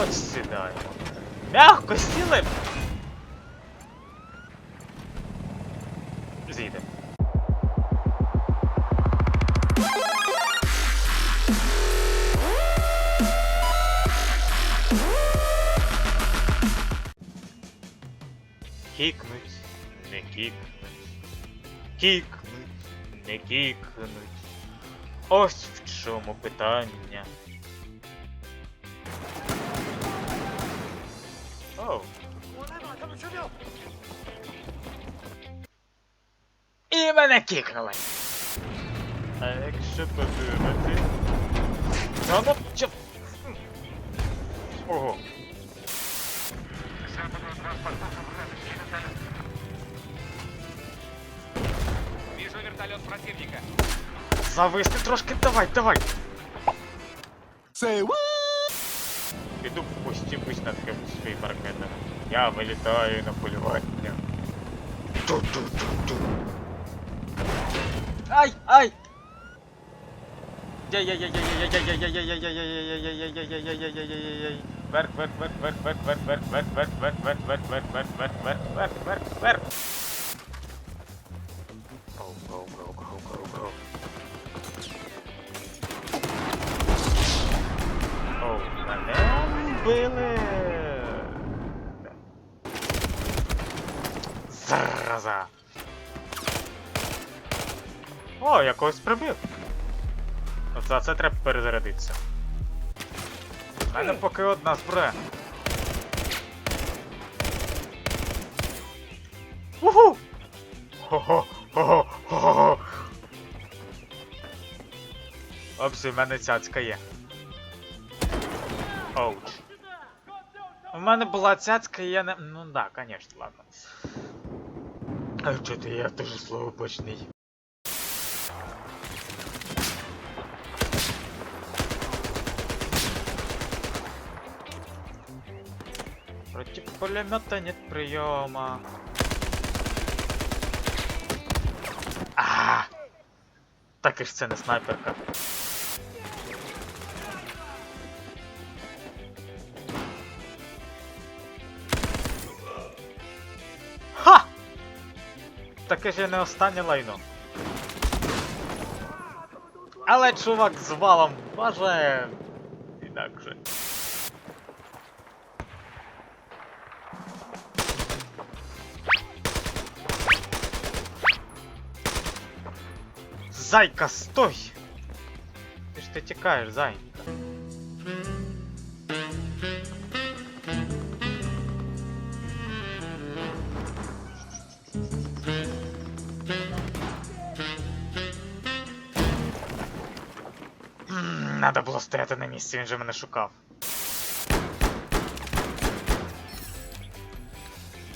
хоч сідаємо. Мягко сіли. Зійдемо. Кікнуть, не кікнуть. Кікнуть, не кікнуть. Ось в чому питання. go. І мене кікнули. А якщо подивити... Та ну чо... Ого. Вижу вертолет противника. Зависли трошки, давай, давай. Say what? Иду, опустившись над крымскими паркетами. Я вылетаю на поливание. Ту-ту-ту-ту. Ай, ай! Вверх, вверх, вверх, вверх, вверх, вверх, вверх, вверх, вверх, вверх, вверх, верх верх вверх, вверх, вверх, вверх. Зараза. О, я когось прибив. За це треба перезарядитися. У мене поки одна зброя. Уху! Хо-хо, хо-хо, хо-хо. Опсі, в мене цяцька є. Оуч. У мене була цяцька, і я не. Ну да, конечно, ладно. А чо ти я дуже словопочний. Против пулемета нет приема. А! Так і ж це не снайперка. Таке ж не останнє лайно. Але чувак з валом вважає інакше. Зайка, стой! Ти ж ти тікаєш, зайка. Надо було стояти на місці, він же мене шукав.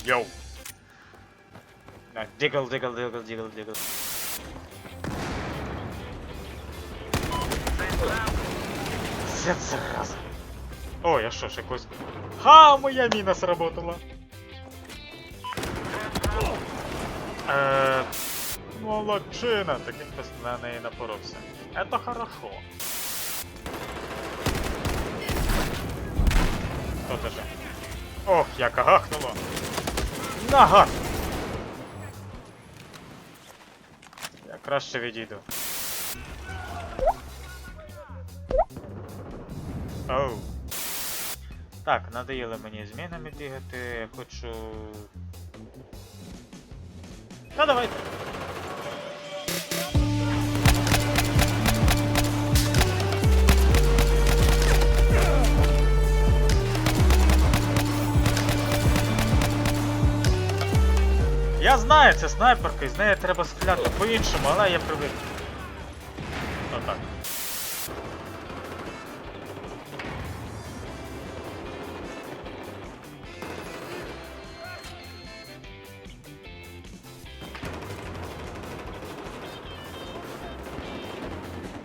Йоу. Дігл, дігл, дігл, дігл, дігл. Це зараза. О, я що ж якось. Ха, моя міна сработала. Е, молодчина, таким на неї напоровся. Это хорошо. Хто це же? Ох, як агахнуло. Нага! Я краще відійду. Оу. Так, надоїло мені змінами бігати, хочу. Та давайте. Я знаю, це снайперка, і з нею треба стріляти по-іншому, але я привик. Отак.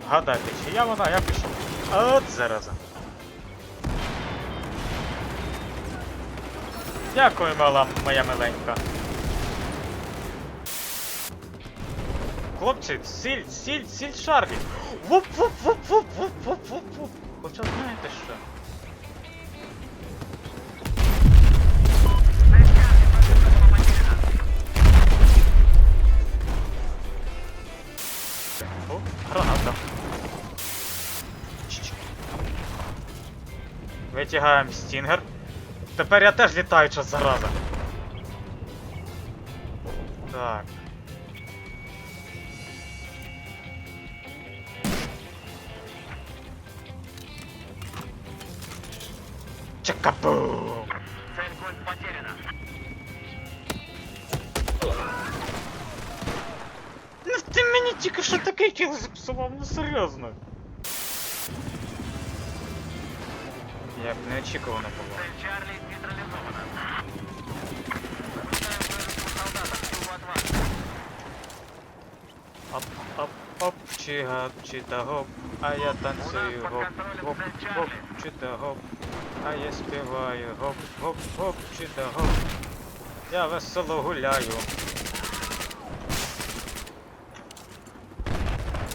Гадайте, чи я вона, я пішов. От зараза. Дякую, мала моя миленька. хлопці, сіль, сіль, сіль шарлі. вуп вуп вуп вуп вуп вуп вуп вуп Хоча знаєте що? О, граната. Витягаємо стінгер. Тепер я теж літаю, час зараза. Так. Капу! Цель Гольд потеряна. Ну ты меня тільки що такий кіл запсував, ну серйозно. Як неочікувано було. Цель Чарлі нейтралізована. Оп, оп, оп, чигап, чита гоп, а я танцюю гоп, гоп, гоп, чита гоп. А я співаю гоп, гоп, гоп, чита гоп. Я весело гуляю.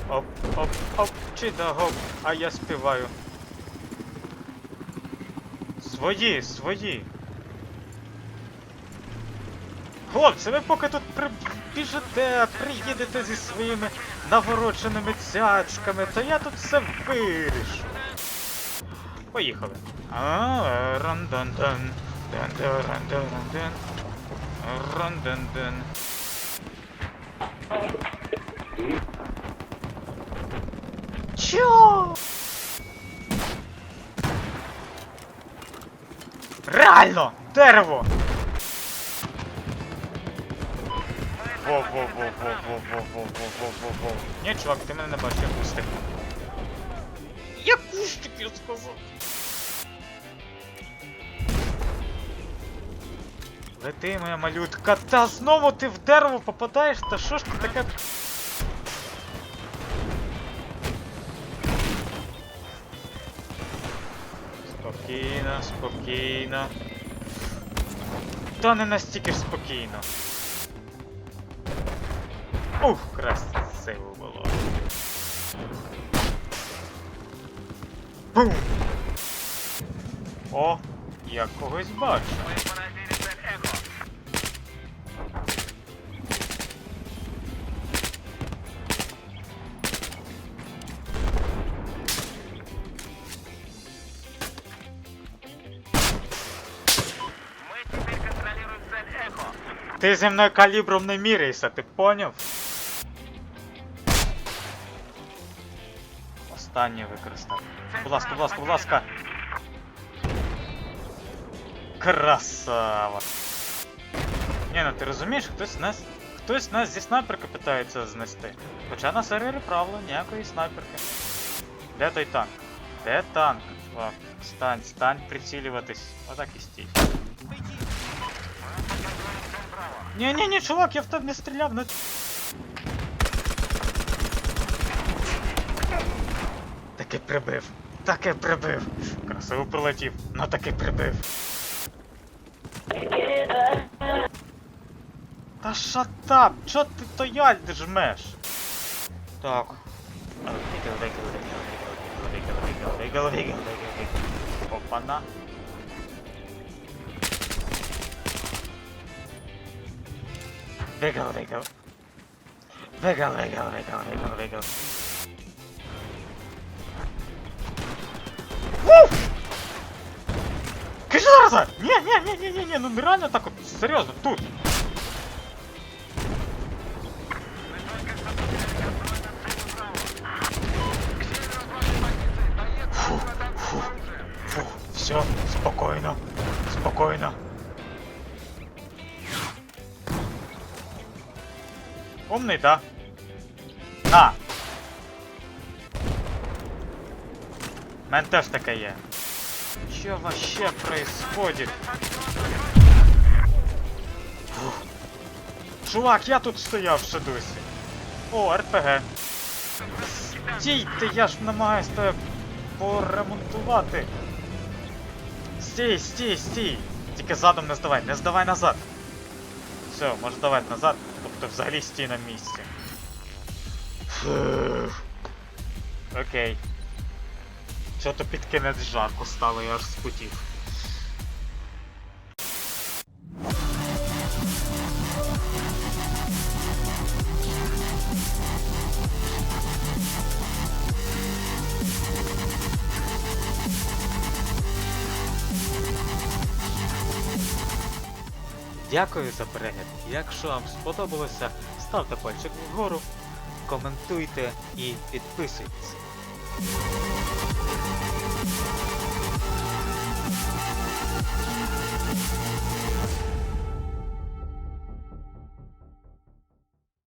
Оп, оп, оп, чита гоп, а я співаю. Свої, свої. Хлопці, ви поки тут прибіжите, приїдете зі своїми навороченими цячками, то я тут все вирішу. Поїхали. А, рандан-дан, дан-дан-дан-дан, рандан-дан. Чо? Реально! Дерево! Во-во-во-во-во-во-во-во-во-во. Ні, чувак, ти мене не бачиш, я кустик. Я кустик, я сказав. Лети, моя малютка, та знову ти в дерево попадаєш, та що ж ти таке? Спокійно, спокійно. Та не настільки ж спокійно. Ух, красиво було. Бум! О, я когось бачу. Ти зі мною калібром не міряйся, ти поняв? Останнє використав. Будь ласка, будь ласка, будь ласка. Красава. Ні, ну ти розумієш, хтось нас. Хтось нас зі снайперки питається знести. Хоча на сервері правило ніякої снайперки. Де той танк? Де танк? О, стань, стань прицілюватись. Отак і стій. Ні, чувак, я в тебе не стріляв, ну. Таки прибив. Таки прибив. Красиво прилетів, ну таки прибив. Та шатап, чо ти то яль жмеш? Так. Вигал, Виграв, виграв. Виграв, виграв, виграв, виграв, виграв. Ты же зараза! Не-не-не-не-не-не, ну реально так вот, серьезно, тут. Фу, фу, фу, все, спокойно, спокойно. Умний, да? На! У є. Що вообще происходит? Фух. Чувак, я тут стояв ще досі. О, РПГ. Стійте, я ж намагаюсь тебе поремонтувати. Стій, стій, стій. Тільки задом не здавай, не здавай назад. Все, може давати назад, тобто взагалі стій на місці. Окей. Що то під кінець жарко стало, я аж спотів. Дякую за перегляд. Якщо вам сподобалося, ставте пальчик вгору, коментуйте і підписуйтесь.